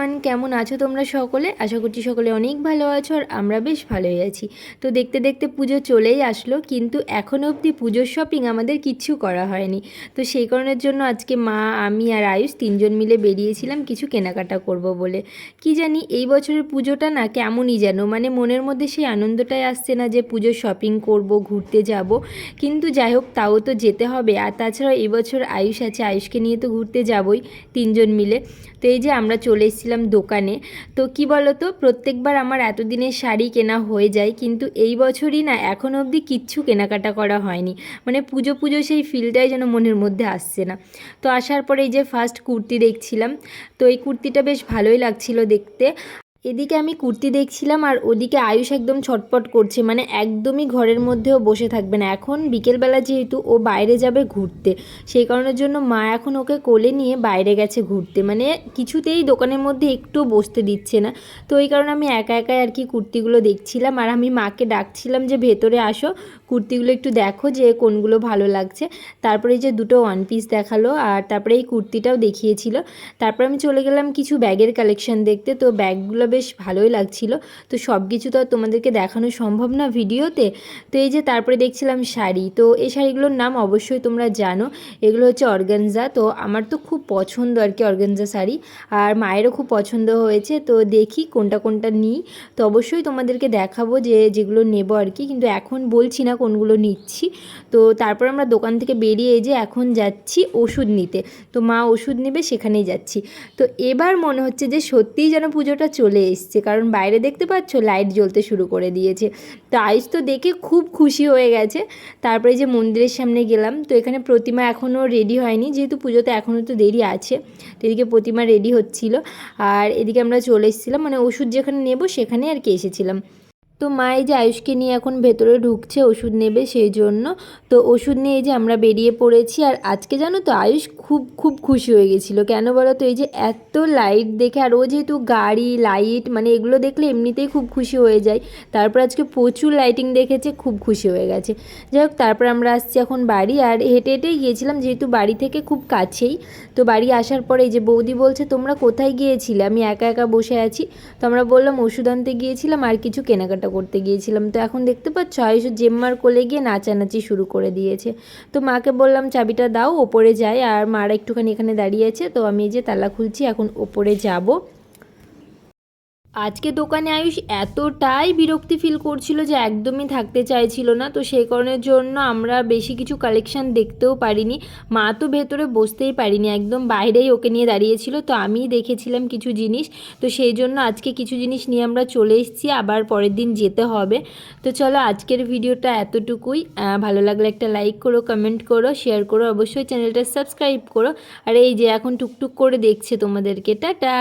Everyone, কেমন আছো তোমরা সকলে? আশা করছি সকলে অনেক ভালো আছো আর আমরা বেশ ভালোই আছি। তো দেখতে দেখতে পুজো চলেই আসলো, কিন্তু এখনও অবধি পুজোর শপিং আমাদের কিচ্ছু করা হয়নি। তো সেই কারণের জন্য আজকে মা, আমি আর আয়ুষ তিনজন মিলে বেরিয়েছিলাম কিছু কেনাকাটা করব বলে। কি জানি এই বছরের পুজোটা না কেমনই যেন মানে মনের মধ্যে সেই আনন্দটাই আসছে না যে পুজোর শপিং করব, ঘুরতে যাব। কিন্তু যাই হোক, তাও তো যেতে হবে। আর তাছাড়া এবছর আয়ুষ আছে, আয়ুষকে নিয়ে তো ঘুরতে যাবই তিনজন মিলে। তো এই যে আমরা চলে এসেছিলাম দোকানে। তো কি বলতো, প্রত্যেকবার আমার এতদিনের শাড়ি কেনা হয়ে যায়, কিন্তু এই বছরই না এখনও অবধি কিচ্ছু কেনাকাটা করা হয়নি। মানে পুজো পুজো সেই ফিলটাই যেন মনের মধ্যে আসছে না। তো আসার পরে এই যে ফার্স্ট কুর্তি দেখছিলাম, তো এই কুর্তিটা বেশ ভালোই লাগছিল দেখতে। এদিকে আমি কুর্তি দেখছিলাম আর ওদিকে আয়ুষ একদম ছটপট করছে মানে একদমই ঘরের মধ্যেও বসে থাকবে না। এখন বিকেলবেলা যেহেতু ও বাইরে যাবে ঘুরতে, সেই কারণের জন্য মা এখন ওকে কোলে নিয়ে বাইরে গেছে ঘুরতে। মানে কিছুতেই দোকানের মধ্যে একটু বসতে দিচ্ছে না। তো এই কারণে আমি একা একাই আর কি কুর্তিগুলো দেখছিলাম। আর আমি মাকে ডাকছিলাম যে, ভেতরে আসো, কুর্তিগুলো একটু দেখো যে কোনগুলো ভালো লাগছে। তারপরে যে দুটো ওয়ান পিস দেখাল আর তারপরে এই কুর্তিটাও দেখিয়েছিল। তারপর আমি চলে গেলাম কিছু ব্যাগের কালেকশন দেখতে। তো ব্যাগগুলো বেশ ভালোই লাগছিল। তো সব কিছু তো আর তোমাদেরকে দেখানো সম্ভব না ভিডিওতে। তো এই যে তারপরে দেখছিলাম শাড়ি। তো এই শাড়িগুলোর নাম অবশ্যই তোমরা জানো। এগুলো হচ্ছে অর্গানজা। তো আমার তো খুব পছন্দ আর কি অর্গানজা শাড়ি। আর মায়েরও খুব পছন্দ হয়েছে। তো দেখি কোনটা কোনটা নিই। তো অবশ্যই তোমাদেরকে দেখাবো যে যেগুলো নেব আর কি। কিন্তু এখন বলছি না কোনগুলো নিচ্ছি। তো তারপর আমরা দোকান থেকে বেরিয়ে যে এখন যাচ্ছি ওষুধ নিতে। তো মা ওষুধ নেবে সেখানেই যাচ্ছি। তো এবার মনে হচ্ছে যে সত্যিই যেন পুজোটা চলে এসছে। কারণ বাইরে দেখতে পাচ্ছ লাইট জ্বলতে শুরু করে দিয়েছে। তো আয়ুষ তো দেখে খুব খুশি হয়ে গেছে। তারপরে যে মন্দিরের সামনে গেলাম, তো এখানে প্রতিমা এখনও রেডি হয়নি। যেহেতু পুজোতে এখনও তো দেরি আছে, তো এদিকে প্রতিমা রেডি হচ্ছিল। আর এদিকে আমরা চলে এসেছিলাম মানে ওষুধ যেখানে নেব সেখানে আর কি এসেছিলাম। তো মা এই যে আয়ুষকে নিয়ে এখন ভেতরে ঢুকছে, ওষুধ নেবে সেই জন্য। তো ওষুধ নিয়ে এই যে আমরা বেরিয়ে পড়েছি। আর আজকে জানো তো, আয়ুষ খুব খুব খুশি হয়ে গেছিল। কেন বলো তো এই যে এত লাইট দেখে, আর ও যেহেতু গাড়ি লাইট মানে এগুলো দেখলে এমনিতেই খুব খুশি হয়ে যায়। তারপর আজকে প্রচুর লাইটিং দেখেছে, খুব খুশি হয়ে গেছে। যাই হোক, তারপর আমরা আসছি এখন বাড়ি, আর হেঁটে হেঁটেই গিয়েছিলাম, যেহেতু বাড়ি থেকে খুব কাছেই। তো বাড়ি আসার পরে এই যে বৌদি বলছে, তোমরা কোথায় গিয়েছিলে? আমি একা একা বসে আছি। তো আমরা বললাম, ওষুধ আনতে গিয়েছিলাম, আর কিছু কেনাকাটা করতে গিয়েছিলাম। তো এখন দেখতে পাচ্ছ, আয়ুষ জেম্মার কোলে গিয়ে নাচানাচি শুরু করে দিয়েছে। তো মাকে বললাম, চাবিটা দাও, ওপরে যায় আর মারা একটুখানি এখানে দাঁড়িয়ে আছে তো আমি এই যে তালা খুলছি এখন ওপরে যাব। আজকে দোকানে আয়ুষ এতটাই বিরক্তি ফিল করছিল যে একদমই থাকতে চাইছিল না। তো সেই কারণের জন্য আমরা বেশি কিছু কালেকশন দেখতেও পারিনি। মা তো ভেতরে বসতেই পারিনি, একদম বাইরেই ওকে নিয়ে দাঁড়িয়েছিল। তো আমিই দেখেছিলাম কিছু জিনিস। তো সেই জন্য আজকে কিছু জিনিস নিয়ে আমরা চলে এসেছি, আবার পরের দিন যেতে হবে। তো চলো আজকের ভিডিওটা এতটুকুই। ভালো লাগলে একটা লাইক করো কমেন্ট করো শেয়ার করো, অবশ্যই চ্যানেলটা সাবস্ক্রাইব করো। আর এই যে এখন টুকটুক করে দেখছে তোমাদেরকে। টাটা!